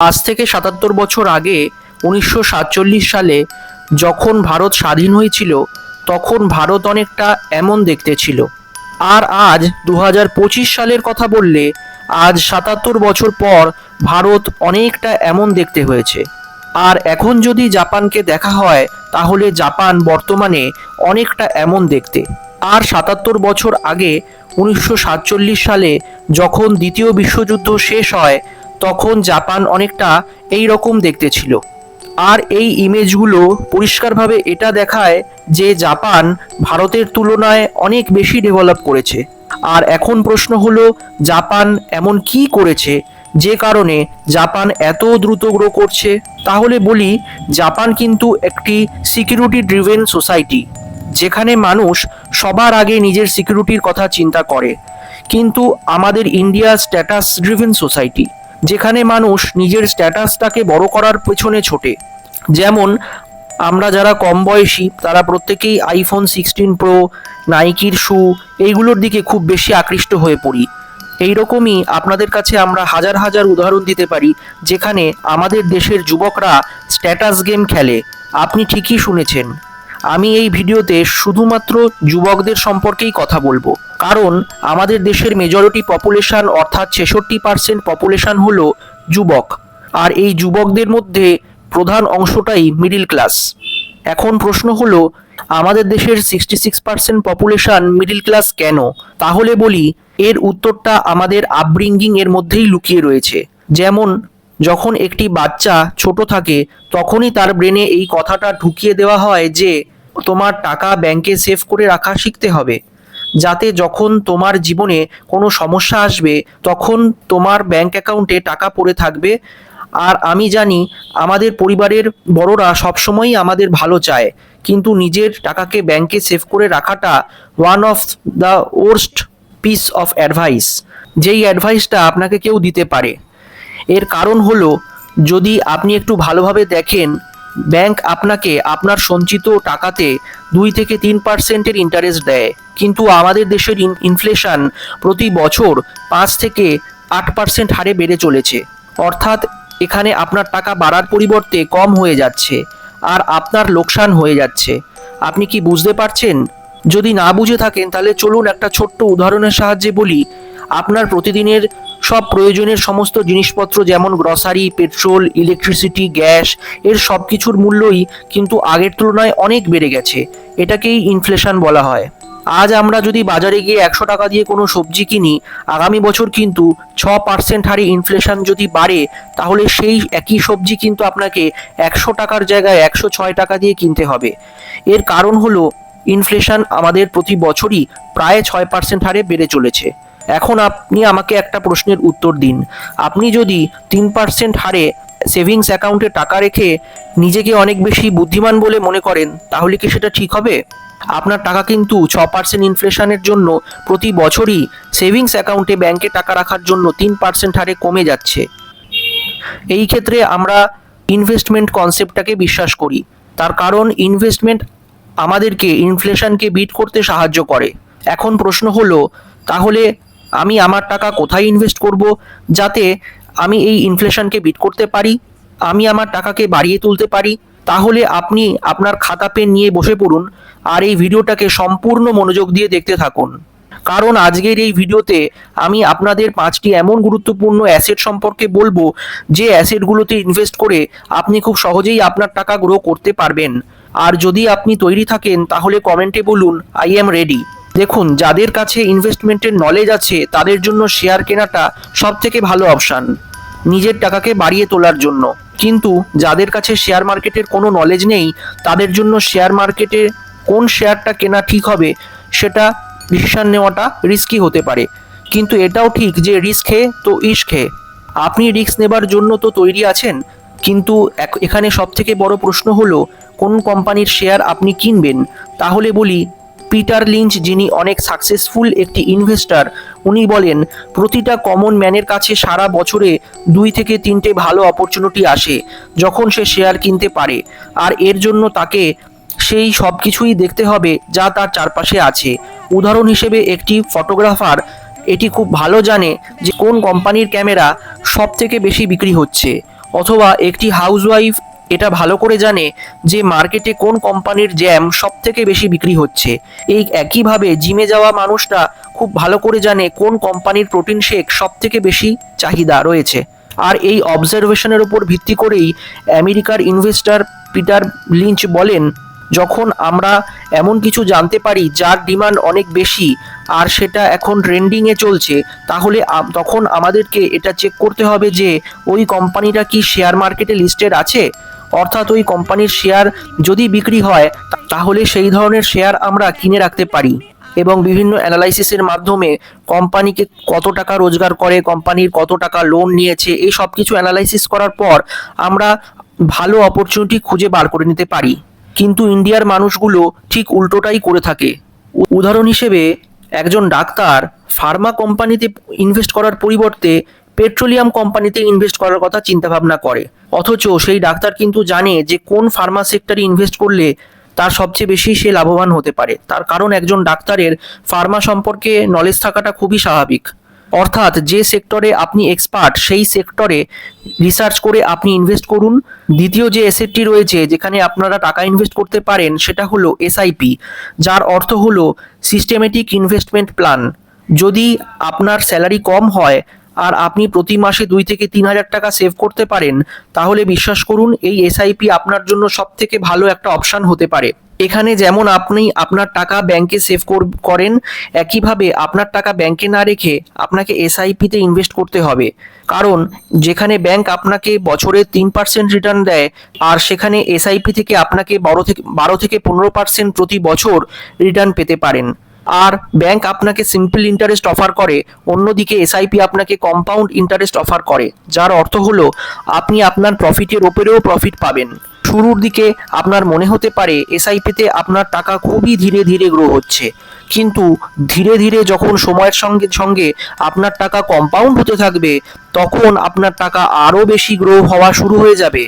আজ থেকে সাতাত্তর বছর আগে উনিশশো সাতচল্লিশ সালে যখন ভারত স্বাধীন হয়েছিল, তখন ভারত অনেকটা এমন দেখতে ছিল। আর আজ দু হাজার পঁচিশ সালের কথা বললে, আজ সাতাত্তর বছর পর ভারত অনেকটা এমন দেখতে হয়েছে। আর এখন যদি জাপানকে দেখা হয়, তাহলে জাপান বর্তমানে অনেকটা এমন দেখতে। আর সাতাত্তর বছর আগে উনিশশো সাতচল্লিশ সালে যখন দ্বিতীয় বিশ্বযুদ্ধ শেষ হয় তখন জাপান অনেকটা এই রকম দেখতে ছিল। আর এই ইমেজগুলো পরিষ্কারভাবে এটা দেখায় যে জাপান ভারতের তুলনায় অনেক বেশি ডেভেলপ করেছে। আর এখন প্রশ্ন হলো, জাপান এমন কি করেছে? যে কারণে জাপান এত দ্রুত গ্রো করছে? তাহলে বলি, জাপান কিন্তু একটি সিকিউরিটি ড্রিভেন সোসাইটি যেখানে মানুষ সবার আগে নিজের সিকিউরিটির কথা চিন্তা করে। কিন্তু আমাদের ইন্ডিয়া স্ট্যাটাস ড্রিভেন সোসাইটি যেখানে মানুষ নিজের স্ট্যাটাসটাকে বড় করার পেছনে ছোটে। যেমন, আমরা যারা কম বয়সী, তারা প্রত্যেকেই আইফোন সিক্সটিন প্রো নাইকির শু এইগুলোর দিকে খুব বেশি আকৃষ্ট হয়ে পড়ি। এইরকমই আপনাদের কাছে আমরা হাজার হাজার উদাহরণ দিতে পারি, যেখানে আমাদের দেশের যুবকরা স্ট্যাটাস গেম খেলে। আপনি ঠিকই শুনেছেন। আমি এই ভিডিওতে শুধুমাত্র যুবকদের সম্পর্কেই কথা বলব। কারণ আমাদের দেশের মেজরিটি পপুলেশন অর্থাৎ ছেষট্টি পার্সেন্ট পপুলেশন হলো যুবক। আর এই যুবকদের মধ্যে প্রধান অংশটাই মিডিল ক্লাস এখন প্রশ্ন হলো, আমাদের দেশের sixty six percent population middle class কেন? তাহলে বলি, এর উত্তরটা আমাদের আপব্রিঙ্গিং এর মধ্যেই লুকিয়ে রয়েছে। যেমন যখন একটি বাচ্চা ছোট থাকে, তখনই তার ব্রেনে এই কথাটা ঢুকিয়ে দেওয়া হয় যে, তোমার টাকা ব্যাংকে সেভ করে রাখা শিখতে হবে। যাতে যখন তোমার জীবনে কোনো সমস্যা আসবে, তখন তোমার ব্যাংক অ্যাকাউন্টে টাকা পড়ে থাকবে। আর আমি জানি, আমাদের পরিবারের বড়রা সবসময়ই আমাদের ভালো চায়। কিন্তু নিজের টাকাকে ব্যাংকে সেভ করে রাখাটা one of the worst piece of advice যেই অ্যাডভাইসটা আপনাকে কেউ দিতে পারে। এর কারণ হলো, যদি আপনি একটু ভালোভাবে দেখেন, ব্যাংক আপনাকে আপনার সঞ্চিত টাকাতে দুই থেকে তিন পার্সেন্টের ইন্টারেস্ট দেয়। কিন্তু আমাদের দেশের ইনফ্লেশন প্রতি বছর পাঁচ থেকে আট পার্সেন্ট হারে বেড়ে চলেছে। অর্থাৎ এখানে আপনার টাকা বাড়ার পরিবর্তে কম হয়ে যাচ্ছে আর আপনার লোকসান হয়ে যাচ্ছে। আপনি কি বুঝতে পারছেন? যদি না বুঝে থাকেন, তাহলে চলুন একটা ছোট্ট উদাহরণের সাহায্যে বলি। আপনার প্রতিদিনের সব প্রয়োজনের সমস্ত জিনিসপত্র যেমন গ্রসারি পেট্রোল ইলেকট্রিসিটি গ্যাস এর সব কিছুর মূল্যই কিন্তু আগের তুলনায় অনেক বেড়ে গেছে। এটাকেই ইনফ্লেশন বলা হয়। আজ আমরা যদি বাজারে গিয়ে একশো টাকা দিয়ে কোনো সবজি কিনি, আগামী বছর কিন্তু ছ পার্সেন্ট হারে ইনফ্লেশন যদি বাড়ে, তাহলে সেই একই সবজি কিন্তু আপনাকে একশো টাকার জায়গায় একশো ছয় টাকা দিয়ে কিনতে হবে। এর কারণ হলো ইনফ্লেশন আমাদের প্রতি বছরই প্রায় ছয় পার্সেন্ট হারে বেড়ে চলেছে। এখন আপনি আমাকে একটা প্রশ্নের উত্তর দিন। আপনি যদি তিন পার্সেন্ট হারে সেভিংস অ্যাকাউন্টে টাকা রেখে নিজেকে অনেক বেশি বুদ্ধিমান বলে মনে করেন, তাহলে কি সেটা ঠিক হবে? আপনার টাকা কিন্তু ছ পার্সেন্ট ইনফ্লেশনের জন্য প্রতি বছরই সেভিংস অ্যাকাউন্টে ব্যাংকে টাকা রাখার জন্য তিন পার্সেন্ট হারে কমে যাচ্ছে। এই ক্ষেত্রে আমরা ইনভেস্টমেন্ট কনসেপ্টটাকে বিশ্বাস করি। তার কারণ ইনভেস্টমেন্ট আমাদেরকে, ইনফ্লেশনকে বিট করতে সাহায্য করে। এখন প্রশ্ন হলো, তাহলে আমি আমার টাকা কোথায় ইনভেস্ট করব যাতে আমি এই ইনফ্লেশনকে বিট করতে পারি? আমি আমার টাকাকে বাড়িয়ে তুলতে পারি? তাহলে আপনি আপনার খাতা পেন নিয়ে বসে পড়ুন আর এই ভিডিওটাকে সম্পূর্ণ মনোযোগ দিয়ে দেখতে থাকুন। কারণ আজকের এই ভিডিওতে আমি আপনাদের পাঁচটি এমন গুরুত্বপূর্ণ অ্যাসেট সম্পর্কে বলব, যে অ্যাসেটগুলোতে ইনভেস্ট করে আপনি খুব সহজেই আপনার টাকা গ্রো করতে পারবেন। আর যদি আপনি তৈরি থাকেন, তাহলে কমেন্টে বলুন আই এম রেডি দেখুন, যাদের কাছে ইনভেস্টমেন্টের নলেজ আছে, তাদের জন্য শেয়ার কেনাটা সব থেকে ভালো অপশান নিজের টাকাকে বাড়িয়ে তোলার জন্য। কিন্তু যাদের কাছে শেয়ার মার্কেটের কোনো নলেজ নেই, তাদের জন্য শেয়ার মার্কেটে কোন শেয়ারটা কেনা ঠিক হবে, সেটা ডিসিশন নেওয়াটা রিস্কি হতে পারে। কিন্তু এটাও ঠিক যে রিস্ক খেয়ে তো ইস খেয়ে আপনি রিস্ক নেবার জন্য তো তৈরি আছেন, কিন্তু এখানে সব থেকে বড় প্রশ্ন হলো, কোন কোম্পানির শেয়ার আপনি কিনবেন? তাহলে বলি পিটার লিঞ্চ, যিনি অনেক সাকসেসফুল একটি ইনভেস্টর উনি বলেন, প্রতিটা কমন ম্যানের কাছে সারা বছরে দুই থেকে তিনটে ভালো অপরচুনিটি আসে যখন সে শেয়ার কিনতে পারে। আর এর জন্য তাকে সেই সব কিছুই দেখতে হবে যা তার চারপাশে আছে। উদাহরণ হিসেবে একটি ফটোগ্রাফার এটি খুব ভালো জানে যে কোন কোম্পানির ক্যামেরা সব থেকে বেশি বিক্রি হচ্ছে, অথবা একটি হাউসওয়াইফ এটা ভালো করে জানে যে মার্কেটে কোন কোম্পানির জ্যাম সব থেকে বেশি বিক্রি হচ্ছে। এই একইভাবে জিমে যাওয়া মানুষরা খুব ভালো করে জানে কোন কোম্পানির প্রোটিন শেক সব থেকে বেশি চাহিদা রয়েছে। আর এই অবজারভেশনের উপর ভিত্তি করেই আমেরিকার ইনভেস্টর পিটার লিঞ্চ বলেন, যখন আমরা এমন কিছু জানতে পারি যার ডিমান্ড অনেক বেশি আর সেটা এখন ট্রেন্ডিংয়ে চলছে, তাহলে তখন আমাদেরকে এটা চেক করতে হবে যে ওই কোম্পানিটা কি শেয়ার মার্কেটে লিস্টেড আছে? অর্থাৎ ওই কোম্পানির শেয়ার যদি বিক্রি হয়, তাহলে সেই ধরনের শেয়ার আমরা কিনে রাখতে পারি। এবং বিভিন্ন অ্যানালাইসিসের মাধ্যমে কোম্পানিকে কত টাকা রোজগার করে, কোম্পানির কত টাকা লোন নিয়েছে, এই সব কিছু অ্যানালাইসিস করার পর আমরা ভালো অপরচুনিটি খুঁজে বার করে নিতে পারি। কিন্তু ইন্ডিয়ার মানুষগুলো ঠিক উল্টোটাই করে থাকে। উদাহরণ হিসেবে একজন ডাক্তার ফার্মা কোম্পানিতে ইনভেস্ট করার পরিবর্তে পেট্রোলিয়াম কোম্পানিতে ইনভেস্ট করার কথা চিন্তা ভাবনা করে। অথচ সেই ডাক্তার কিন্তু জানে যে কোন ফার্মা সেক্টরে ইনভেস্ট করলে তার সবচেয়ে বেশি সে লাভবান হতে পারে। তার কারণ একজন ডাক্তারের ফার্মা সম্পর্কে নলেজ থাকাটা খুবই স্বাভাবিক। অর্থাৎ যে সেক্টরে আপনি এক্সপার্ট সেই সেক্টরে রিসার্চ করে আপনি ইনভেস্ট করুন। দ্বিতীয় যে এসেটটি রয়েছে, যেখানে আপনারা টাকা ইনভেস্ট করতে পারেন, সেটা হলো এসআইপি যার অর্থ হলো সিস্টেমেটিক ইনভেস্টমেন্ট প্ল্যান যদি আপনার স্যালারি কম হয় আর আপনি প্রতি মাসে দুই থেকে তিন হাজার টাকা সেভ করতে পারেন, তাহলে বিশ্বাস করুন, এই এসআইপি আপনার জন্য সব থেকে ভালো একটা অপশান হতে পারে। এখানে যেমন আপনি আপনার টাকা ব্যাংকে সেভ করেন, একইভাবে আপনার টাকা ব্যাংকে না রেখে আপনাকে এসআইপিতে ইনভেস্ট করতে হবে। কারণ, যেখানে ব্যাংক আপনাকে বছরে তিন পার্সেন্ট রিটার্ন দেয়, আর সেখানে এসআইপি থেকে আপনাকে বারো থেকে বারো থেকে পনেরো পার্সেন্ট প্রতি বছর রিটার্ন পেতে পারেন। আর ব্যাংক আপনাকে সিম্পল ইন্টারেস্ট অফার করে, অন্যদিকে এসআইপি আপনাকে কম্পাউন্ড ইন্টারেস্ট অফার করে, যার অর্থ হলো আপনি আপনার প্রফিটের ওপরেও প্রফিট পাবেন। শুরুর দিকে আপনার মনে হতে পারে এসআইপিতে আপনার টাকা খুবই ধীরে ধীরে গ্রো হচ্ছে, কিন্তু ধীরে ধীরে যখন সময়ের সঙ্গে সঙ্গে আপনার টাকা কম্পাউন্ড হতে থাকবে, তখন আপনার টাকা আরও বেশি গ্রো হওয়া শুরু হয়ে যাবে।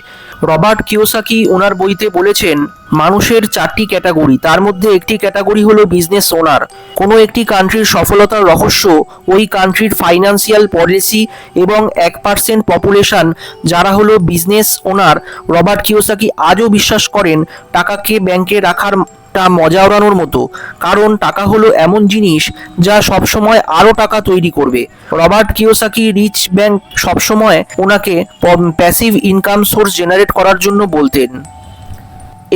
রবার্ট কিওসাকি ওনার বইতে বলেছেন মানুষের চারটি ক্যাটাগরি। তার মধ্যে একটি ক্যাটাগরি হলো বিজনেস ওনার কোনো একটি কান্ট্রির সফলতার রহস্য ওই কান্ট্রির ফাইন্যান্সিয়াল পলিসি এবং এক পার্সেন্ট পপুলেশন যারা হলো বিজনেস ওনার রবার্ট কিওসাকি আজও বিশ্বাস করেন, টাকাকে ব্যাংকে রাখার টা মজা ওড়ানোর মতো। কারণ টাকা হলো এমন জিনিস যা সবসময় আরও টাকা তৈরি করবে। রবার্ট কিওসাকি রিচ ব্যাংক সবসময় ওনাকে প্যাসিভ ইনকাম সোর্স জেনারেট করার জন্য বলতেন।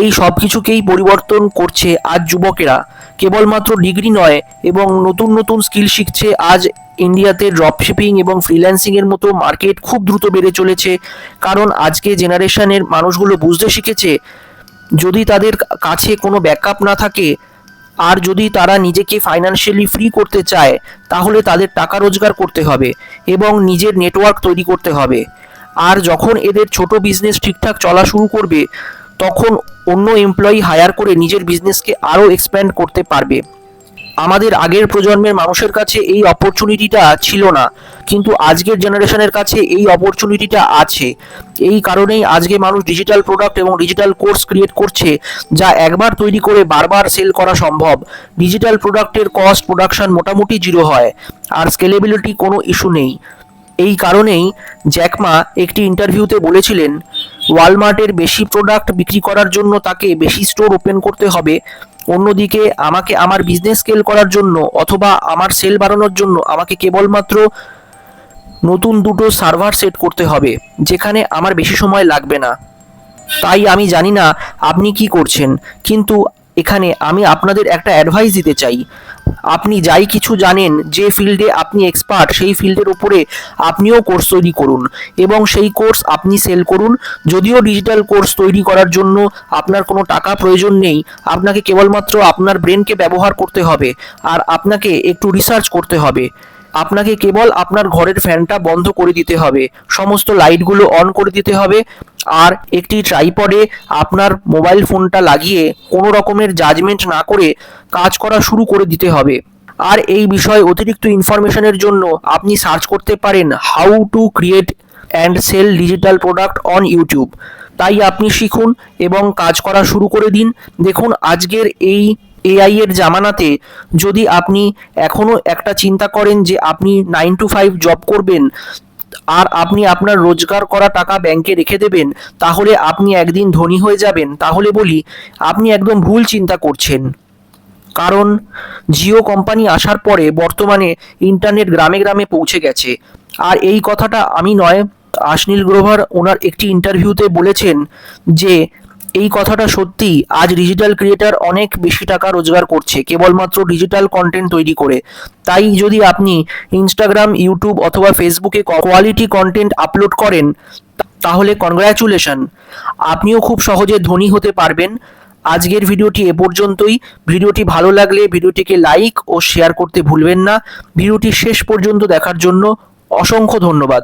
এই সব কিছুকেই পরিবর্তন করছে আজ যুবকেরা। কেবলমাত্র ডিগ্রি নয়, এবং নতুন নতুন স্কিল শিখছে আজ ইন্ডিয়াতে ড্রপশিপিং এবং ফ্রিল্যান্সিংয়ের মতো মার্কেট খুব দ্রুত বেড়ে চলেছে। কারণ আজকে জেনারেশনের মানুষগুলো বুঝতে শিখেছে, যদি তাদের কাছে কোনো ব্যাকআপ না থাকে, আর যদি তারা নিজেকে ফাইন্যান্সিয়ালি ফ্রি করতে চায়, তাহলে তাদের টাকা রোজগার করতে হবে এবং নিজের নেটওয়ার্ক তৈরি করতে হবে। আর যখন এদের ছোট বিজনেস ঠিকঠাক চলা শুরু করবে তখন অন্য এমপ্লয়ি হায়ার করে নিজের বিজনেসকে আরও এক্সপ্যান্ড করতে পারবে। আমাদের আগের প্রজন্মের মানুষের কাছে এই অপরচুনিটিটা ছিল না, কিন্তু আজকের জেনারেশনের কাছে এই অপরচুনিটিটা আছে। এই কারণেই আজকে মানুষ ডিজিটাল প্রোডাক্ট এবং ডিজিটাল কোর্স ক্রিয়েট করছে, যা একবার তৈরি করে বারবার সেল করা সম্ভব। ডিজিটাল প্রোডাক্টের কস্ট প্রোডাকশন মোটামুটি জিরো হয়, আর স্কেলেবিলিটি কোনো ইস্যু নেই। এই কারণেই জ্যাকমা একটি ইন্টারভিউতে বলেছিলেন, ওয়ালমার্টের বেশি প্রোডাক্ট বিক্রি করার জন্য তাকে বেশি স্টোর ওপেন করতে হবে। অন্যদিকে, আমাকে আমার বিজনেস স্কেল করার জন্য অথবা আমার সেল বাড়ানোর জন্য আমাকে কেবলমাত্র নতুন দুটো সার্ভার সেট করতে হবে, যেখানে আমার বেশি সময় লাগবে না। তাই আমি জানি না আপনি কি করছেন, কিন্তু এখানে আমি আপনাদের একটা অ্যাডভাইস দিতে চাই। আপনি যাই কিছু জানেন, যে ফিল্ডে আপনি এক্সপার্ট সেই ফিল্ডের উপরে আপনিও কোর্স তৈরি করুন এবং সেই কোর্স আপনি সেল করুন। যদিও ডিজিটাল কোর্স তৈরি করার জন্য আপনার কোনো টাকা প্রয়োজন নেই, আপনাকে কেবলমাত্র আপনার ব্রেনকে ব্যবহার করতে হবে আর আপনাকে একটু রিসার্চ করতে হবে। আপনাকে কেবল আপনার ঘরের ফ্যানটা বন্ধ করে দিতে হবে। সমস্ত লাইটগুলো অন করে দিতে হবে। আর একটি ট্রাইপডে আপনার মোবাইল ফোনটা লাগিয়ে কোনো রকমের জাজমেন্ট না করে কাজ করা শুরু করে দিতে হবে। আর এই বিষয়ে অতিরিক্ত ইনফরমেশনের জন্য আপনি সার্চ করতে পারেন how to create and sell digital product on YouTube. তাই আপনি শিখুন এবং কাজ করা শুরু করে দিন। দেখুন, আজকের এই এআই এর জামানাতে যদি আপনি এখনও একটা চিন্তা করেন যে আপনি নাইন টু ফাইভ জব করবেন আর আপনি আপনার রোজগার করা টাকা ব্যাংকে রেখে দেবেন, তাহলে আপনি একদিন ধনী হয়ে যাবেন। তাহলে বলি, আপনি একদম ভুল চিন্তা করছেন। কারণ জিও কোম্পানি আসার পরে বর্তমানে ইন্টারনেট গ্রামে গ্রামে পৌঁছে গেছে। আর এই কথাটা আমি নয়, আশনীল গ্রোভার ওনার একটি ইন্টারভিউতে বলেছেন যে এই কথাটা সত্যি আজ ডিজিটাল ক্রিয়েটার অনেক বেশি টাকা রোজগার করছে, কেবলমাত্র ডিজিটাল কন্টেন্ট তৈরি করে। তাই যদি আপনি ইনস্টাগ্রাম ইউটিউব অথবা ফেসবুকে কোয়ালিটি কন্টেন্ট আপলোড করেন, তাহলে কনগ্রাচুলেশন আপনিও খুব সহজে ধনী হতে পারবেন। আজকের ভিডিওটি এ পর্যন্তই। ভিডিওটি ভালো লাগলে ভিডিওটিকে লাইক ও শেয়ার করতে ভুলবেন না। ভিডিওটি শেষ পর্যন্ত দেখার জন্য অসংখ্য ধন্যবাদ।